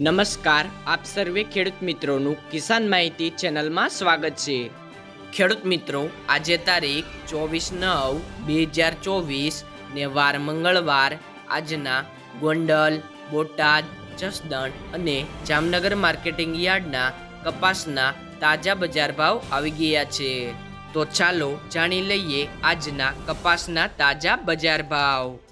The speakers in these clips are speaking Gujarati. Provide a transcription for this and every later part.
નમસ્કાર, આપ સર્વે ખેડૂત મિત્રોનું કિસાન માહિતી ચેનલમાં સ્વાગત છે. ખેડૂત મિત્રો, આજે તારીખ ચોવીસ નવ બે હજાર ચોવીસ ને વાર મંગળવાર, આજના ગોંડલ, બોટાદ, જસદણ અને જામનગર માર્કેટિંગ યાર્ડના કપાસના તાજા બજાર ભાવ આવી ગયા છે. તો ચાલો જાણી લઈએ આજના કપાસના તાજા બજાર ભાવ.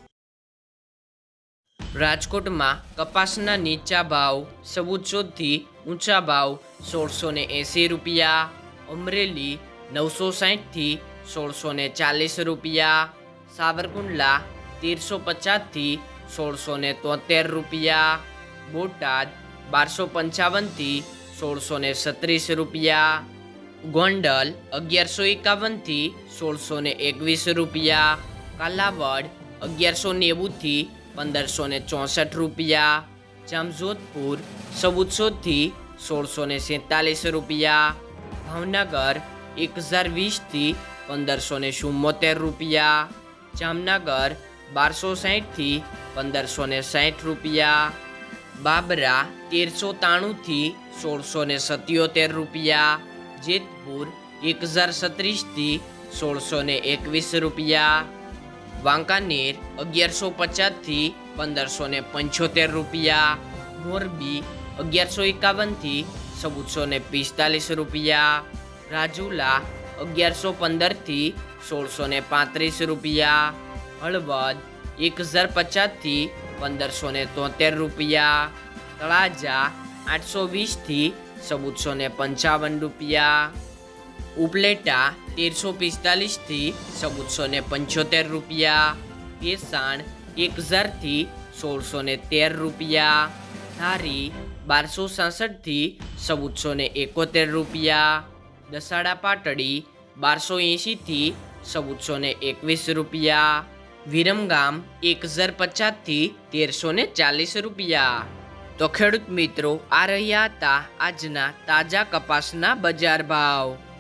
રાજકોટમાં કપાસના નીચા ભાવ ચૌદસોથી ઊંચા ભાવ સોળસો ને એંસી રૂપિયા, અમરેલી નવસો સાહીઠથી સોળસો ને ચાલીસ રૂપિયા, સાવરકુંડલા તેરસો પચાસથી સોળસો ને તોતેર રૂપિયા, બોટાદ બારસો પંચાવનથી સોળસો ને સત્રીસ રૂપિયા, ગોંડલ અગિયારસો એકાવનથી સોળસો ને એકવીસ રૂપિયા, કાલાવડ અગિયારસો નેવુંથી પંદરસો ને ચોસઠ રૂપિયા. જામજોધપુર ચૌદસોથી સોળસો ને સેતાલીસ રૂપિયા. ભાવનગર એક હજાર વીસથી પંદરસો ને ચુમ્મોતેર રૂપિયા. જામનગર બારસો સાહીઠથી પંદરસો ને સાહીઠ રૂપિયા. બાબરા તેરસો ત્રાણુંથી સોળસો ને સત્યોતેર રૂપિયા. જેતપુર એક હજાર સત્રીસથી સોળસો ને એકવીસ રૂપિયા. વાંકાનેર અગિયારસો પચાસથી પંદરસો ને પંચોતેર રૂપિયા. મોરબી અગિયારસો એકાવનથી ચૌદસો ને પિસ્તાલીસ રૂપિયા. રાજુલા અગિયારસો પંદરથી સોળસો ને પાંત્રીસ રૂપિયા. હળવદ એક હજાર પચાસથી પંદરસો ને તોતેર રૂપિયા. તળાજા આઠસો વીસથી ચૌદસો ને પંચાવન રૂપિયા. ઉપલેટા તેરસો પિસ્તાલીસથી ચૌદસો ને પંચોતેર રૂપિયા. કેસાણ એક હજારથી સોળસો ને તેર રૂપિયા. ધારી બારસો સાસઠથી ચૌદસો ને એકોતેર રૂપિયા. દસાડા પાટડી બારસો એંશીથી ચૌદસો ને એકવીસ રૂપિયા. વિરમગામ એક હજાર પચાસથી તેરસો ને ચાલીસ રૂપિયા. તો ખેડૂત મિત્રો, આ રહ્યા હતા આજના તાજા કપાસના બજાર ભાવ.